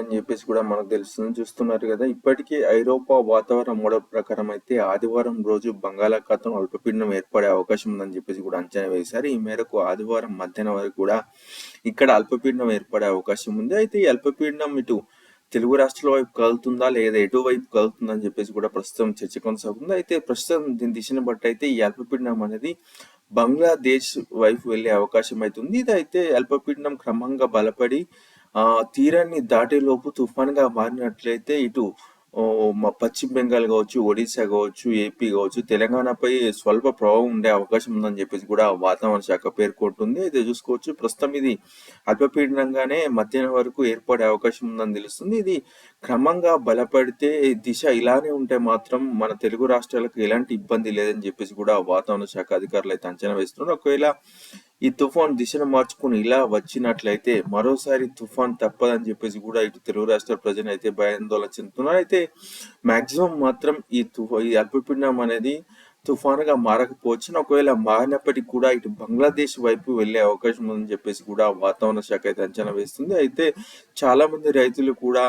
అని చెప్పేసి కూడా మనకు తెలుస్తుంది. చూస్తున్నారు కదా ఇప్పటికీ ఐరోపా వాతావరణ మోడల్ ప్రకారం అయితే ఆదివారం రోజు బంగాళాఖాతం అల్పపీడనం ఏర్పడే అవకాశం ఉందని చెప్పేసి కూడా అంచనా వేశారు. ఈ మేరకు ఆదివారం మధ్యాహ్నం వరకు కూడా ఇక్కడ అల్పపీడనం ఏర్పడే అవకాశం ఉంది. అయితే ఈ అల్పపీడనం ఇటు తెలుగు రాష్ట్రాల వైపు కలుతుందా లేదా ఎటు వైపు కలుగుతుందా అని చెప్పేసి కూడా ప్రస్తుతం చర్చ కొనసాగుతుంది. అయితే ప్రస్తుతం దీని దిశను బట్టి అయితే ఈ అల్పపీడనం అనేది బంగ్లాదేశ్ వైపు వెళ్ళే అవకాశం అయితే ఉంది. ఇది అయితే అల్పపీడనం క్రమంగా బలపడి తీరాన్ని దాటేలోపు తుఫాన్గా మారినట్లయితే ఇటు పశ్చిమ బెంగాల్ కావచ్చు ఒడిశా కావచ్చు ఏపీ కావచ్చు తెలంగాణపై స్వల్ప ప్రభావం ఉండే అవకాశం ఉందని చెప్పేసి కూడా వాతావరణ శాఖ పేర్కొంటుంది. అయితే చూసుకోవచ్చు ప్రస్తుతం ఇది అల్పపీడనంగానే మధ్యాహ్నం వరకు ఏర్పడే అవకాశం ఉందని తెలుస్తుంది. ఇది క్రమంగా బలపడితే దిశ ఇలానే ఉంటే మాత్రం మన తెలుగు రాష్ట్రాలకు ఎలాంటి ఇబ్బంది లేదని చెప్పేసి కూడా వాతావరణ శాఖ అధికారులు అయితే అంచనా వేస్తున్నారు. ఒకవేళ ఈ తుఫాన్ దిశను మార్చుకుని ఇలా వచ్చినట్లయితే మరోసారి తుఫాన్ తప్పదని చెప్పేసి కూడా ఇటు తెలుగు రాష్ట్ర ప్రజలు అయితే భయాందోళన చెందుతున్నారు. అయితే మాక్సిమం మాత్రం ఈ తుఫా ఈ అల్పపీడనం అనేది తుఫానుగా మారకపోవచ్చు. ఒకవేళ మారినప్పటికీ కూడా ఇటు బంగ్లాదేశ్ వైపు వెళ్ళే అవకాశం ఉందని చెప్పేసి కూడా వాతావరణ శాఖ అయితే అంచనా వేస్తుంది. అయితే చాలా మంది రైతులు కూడా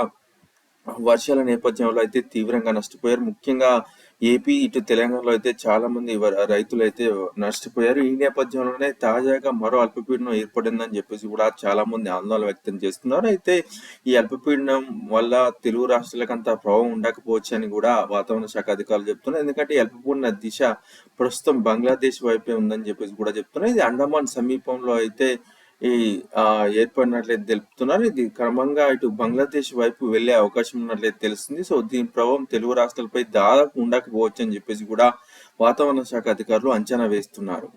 వర్షాల నేపథ్యంలో అయితే తీవ్రంగా నష్టపోయారు. ముఖ్యంగా ఏపీ ఇటు తెలంగాణలో అయితే చాలా మంది వ- రైతులు అయితే నష్టపోయారు. ఈ నేపథ్యంలోనే తాజాగా మరో అల్పపీడనం ఏర్పడిందని చెప్పేసి కూడా చాలా మంది ఆందోళన వ్యక్తం చేస్తున్నారు. అయితే ఈ అల్పపీడనం వల్ల తెలుగు రాష్ట్రాలకు అంత ప్రభావం ఉండకపోవచ్చు అని కూడా వాతావరణ శాఖ అధికారులు చెప్తున్నారు. ఎందుకంటే ఈ అల్పపీడన దిశ ప్రస్తుతం బంగ్లాదేశ్ వైపే ఉందని చెప్పేసి కూడా చెప్తున్నారు. ఇది అండమాన్ సమీపంలో అయితే ఈ ఆ ఏర్పడినట్లయితే తెలుపుతున్నారు. ఇది క్రమంగా ఇటు బంగ్లాదేశ్ వైపు వెళ్ళే అవకాశం ఉన్నట్లయితే తెలుస్తుంది. సో దీని ప్రభావం తెలుగు రాష్ట్రాలపై దాదాపు ఉండకపోవచ్చు అని చెప్పేసి కూడా వాతావరణ శాఖ అధికారులు అంచనా వేస్తున్నారు.